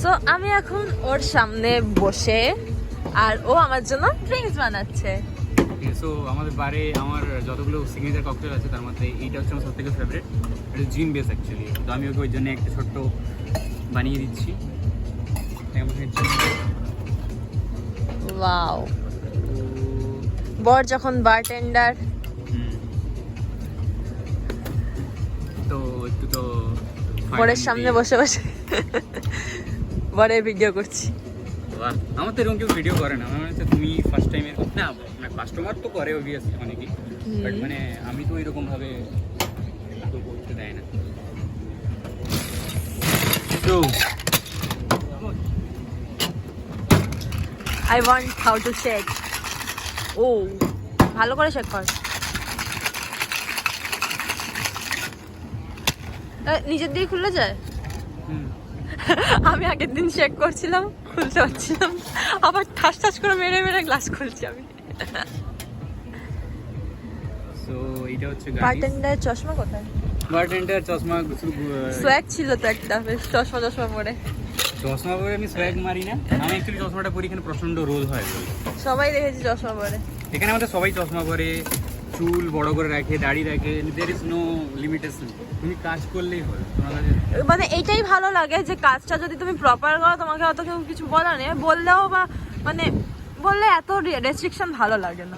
So আমি এখন ওর সামনে বসে আর ও আমার জন্য ড্রিঙ্কস বানাচ্ছে। সো আমাদের বারে আমার যতগুলো সিগনেচার ককটেল আছে তার মধ্যে এইটা হচ্ছে আমার সব থেকে ফেভারিট এটা জিন বেস অ্যাকচুয়ালি তো আমি ওকে ওই জন্য একটা ছোট্ট বানিয়ে দিচ্ছি। ওয়াও বর যখন বারটেন্ডার। তো একটু তো বরের সামনে বসে বসে। বরের ভিডিও করছি। বাহ, আমার তো এরকম কেউ ভিডিও করে না। আমার মনে হচ্ছে তুমি ফার্স্ট টাইম এরকম না মানে কাস্টমার তো করে অবভিয়াসলি অনেকেই বাট মানে আমি তো এরকম ভাবে কেউ করতে দেয় না। তো I want how to shake ও ভালো করে শেক কর। নিজের দিয়ে খুলে যায়? আমি আগের দিন চেক করছিলাম খুলতে পারছিলাম। আবার ঠাস ঠাস করে মেরে মেরে গ্লাস খুলছি আমি। চশমা কোথায়? বারটেন্ডার চশমা সোয়াগ ছিল তো একটা বেশ চশমা চশমা পরে। চশমা পরে আমি সোয়াগ মারি না। আমি অ্যাকচুয়ালি চশমাটা পরি এখানে প্রচণ্ড হয়। সবাই দেখেছি চশমা পরে। এখানে আমাদের সবাই চশমা পরে। চুল বড় করে রাখে দাড়ি রাখে দের ইজ নো লিমিটেশন তুমি কাজ করলেই হয় মানে এইটাই ভালো লাগে যে কাজটা যদি তুমি প্রপার করো তোমাকে অত কেউ কিছু বলা নেই। বললেও বা মানে বললে এত রেস্ট্রিকশন ভালো লাগে না।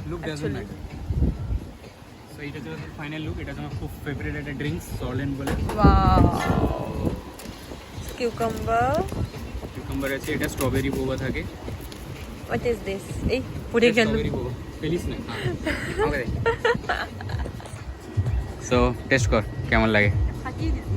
সো এইটা হচ্ছে ফাইনাল লুক এটা আমার খুব ফেভারিট একটা ড্রিঙ্কস সলেন বলে. Cucumber. কিউকাম্বার আছে এটা স্ট্রবেরি বোবা থাকে। What is this? এই পুড়ে গেল। স্ট্রবেরি বোবা ফেলিস না সো টেস্ট কর কেমন লাগে? ফাটিয়ে দিতে